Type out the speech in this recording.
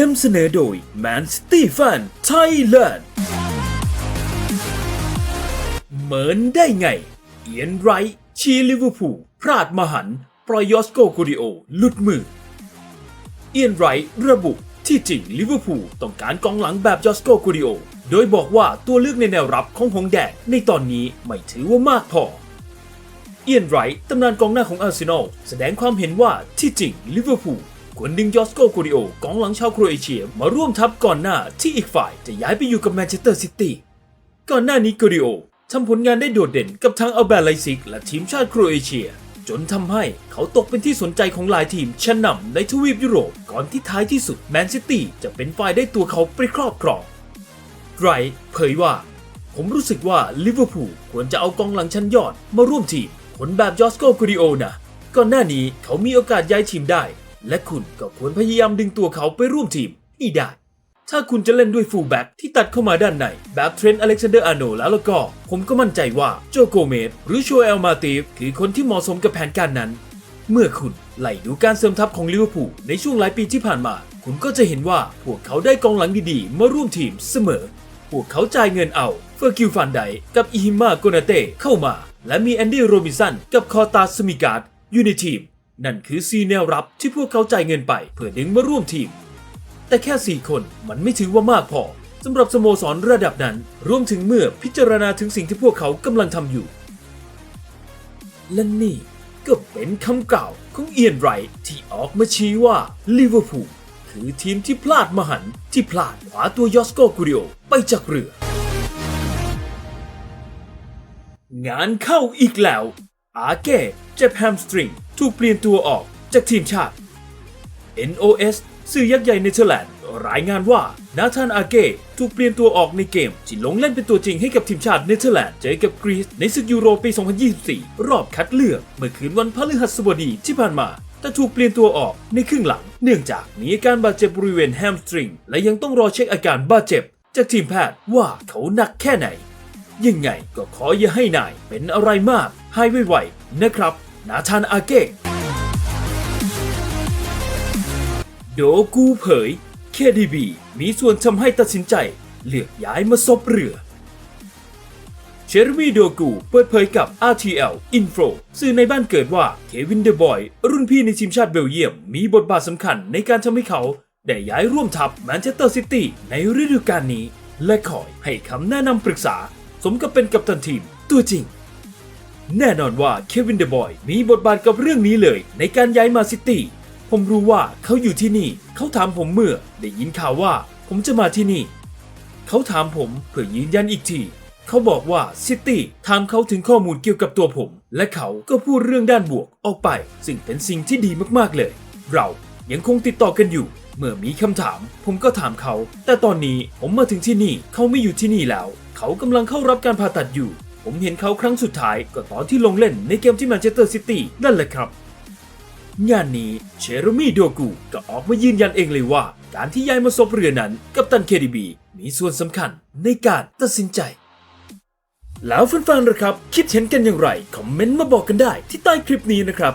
นำเสนอโดย Man City Fan Thailand เหมือนได้ไง เอียนไรชีลิเวอร์พูลพลาดมหันปล่อยยอสโกกูดิโอหลุดมือ เอียนไรระบุที่จริงลิเวอร์พูลต้องการกองหลังแบบยอสโกกูดิโอ โดยบอกว่าตัวเลือกในแนวรับของหงแดงในตอนนี้ไม่ถือว่ามากพอเอียนไรท์ตำนานกองหน้าของอาร์เซนอลแสดงความเห็นว่าที่จริงลิเวอร์พูล ควรดึงยอสโกกูดิโอกองหลังชาวโครเอเชียมาร่วมทัพก่อนหน้าที่อีกฝ่ายจะย้ายไปอยู่กับแมนเชสเตอร์ซิตี้ก่อนหน้านี้กูดิโอทำผลงานได้โดดเด่นกับทั้งอัลเบร์ไลซิก และทีมชาติโครเอเชีย จนทำให้เขาตกเป็นที่สนใจของหลายทีมชั้นนำในทวีปยุโรปก่อนที่ท้ายที่สุดแมนซิตี้จะเป็นฝ่ายได้ตัวเขาไปครอบครองไรท์เผยว่า ผมรู้สึกว่าลิเวอร์พูลควรจะเอากองหลังชั้นยอดมาร่วมทีมคนแบบยอสโกกูริโอนะก่อนหน้านี้เขามีโอกาสย้ายทีมได้ และคุณก็ควรพยายามดึงตัวเขาไปร่วมทีมให้ได้ ถ้าคุณจะเล่นด้วยฟูลแบ็กที่ตัดเข้ามาด้านในแบบเทรนต์อเล็กซานเดอร์อาร์โนแล้วแล้วก็ ผมก็มั่นใจว่าโจโกเมสหรือโชเอลมาติฟคือคนที่เหมาะสมกับแผนการนั้น เมื่อคุณไล่ดูการเสริมทัพของลิเวอร์พูลในช่วงหลายปีที่ผ่านมา คุณก็จะเห็นว่าพวกเขาได้กองหลังดีๆ มาร่วมทีมเสมอ พวกเขาจ่ายเงินเอาเฟอร์กิวฟันไดกับอิฮิมาโกนาเต้เข้ามา และมีแอนดี้โรบินสันกับคอตาสมิการ์ดอยู่ในทีม นั่นคือซีแนวรับที่พวกเขาจ่ายเงินไปเพื่อดึงมาร่วมทีม แต่แค่ 4 คนมันไม่ถือว่ามากพอสำหรับสโมสรระดับนั้นรวมถึงเมื่อพิจารณาถึงสิ่งที่พวกเขากำลังทำอยู่ และนี่ก็เป็นคำกล่าวของเอียนไรท์ที่ออกมาชี้ว่าลิเวอร์พูลคือทีมที่พลาดมหันที่พลาดขวาตัวยอสโกกูริโอไปจากเรือ งานเข้าอีกแล้ว อาเก้ เจ็บแฮมสตริง ถูกเปลี่ยนตัวออกจากทีมชาติ NOS สื่อยักษ์ใหญ่เนเธอร์แลนด์รายงานว่า นาธานอาเก้ถูกเปลี่ยนตัวออกในเกม ที่ลงเล่นเป็นตัวจริงให้กับทีมชาติเนเธอร์แลนด์เจอกับกรีซในศึกยูโรปี 2024 รอบคัดเลือก เมื่อคืนวันพฤหัสบดีที่ผ่านมาแต่ถูกเปลี่ยนตัวออกในครึ่งหลัง เนื่องจากมีอาการบาดเจ็บบริเวณแฮมสตริง และยังต้องรอเช็คอาการบาดเจ็บ จากทีมแพทย์ว่าเขาหนักแค่ไหน ยังไงก็ขออย่าให้นายเป็นอะไรมากให้ไวๆนะครับ นาธานอาเก้โดกูเผย KDB มีส่วนทำให้ตัดสินใจ เลือกย้ายมาซบเรือ เชอร์วีโดกูเปิดเผยกับ RTL Info สื่อในบ้านเกิดว่าเควินเดบอย รุ่นพี่ในทีมชาติเบลเยียม มีบทบาทสำคัญในการทำให้เขา ได้ย้ายร่วมทัพแมนเชสเตอร์ซิตี้ในฤดูกาลนี้ และคอยให้คำแนะนำปรึกษา สมกับเป็นกัปตันทีมตัวจริง แน่นอนว่าเควินเดบอยมีบทบาทกับเรื่องนี้เลย ในการย้ายมาซิตี้ ผมรู้ว่าเขาอยู่ที่นี่ เขาถามผมเมื่อได้ยินข่าวว่าผมจะมาที่นี่ เขาถามผมเพื่อยืนยันอีกที เขาบอกว่าซิตี้ถามเขาถึงข้อมูลเกี่ยวกับตัวผม และเขาก็พูดเรื่องด้านบวกออกไป ซึ่งเป็นสิ่งที่ดีมากๆเลย เรายังคงติดต่อกันอยู่ เมื่อมีคำถาม ผมก็ถามเขา แต่ตอนนี้ผมมาถึงที่นี่เขาไม่อยู่ที่นี่แล้ว เขากำลังเข้ารับการผ่าตัดอยู่ ผมเห็นเขาครั้งสุดท้ายก็ตอนที่ลงเล่นในเกมที่แมนเชสเตอร์ซิตี้นั่นแหละครับ งานนี้เชโรมีโดกูก็ออกมายืนยันเองเลยว่า การที่ย้ายมาซบเรือนั้นกับตันเคดีบีมีส่วนสำคัญในการตัดสินใจ แล้วแฟนๆนะครับ คิดเห็นกันอย่างไร คอมเมนต์มาบอกกันได้ที่ใต้คลิปนี้นะครับ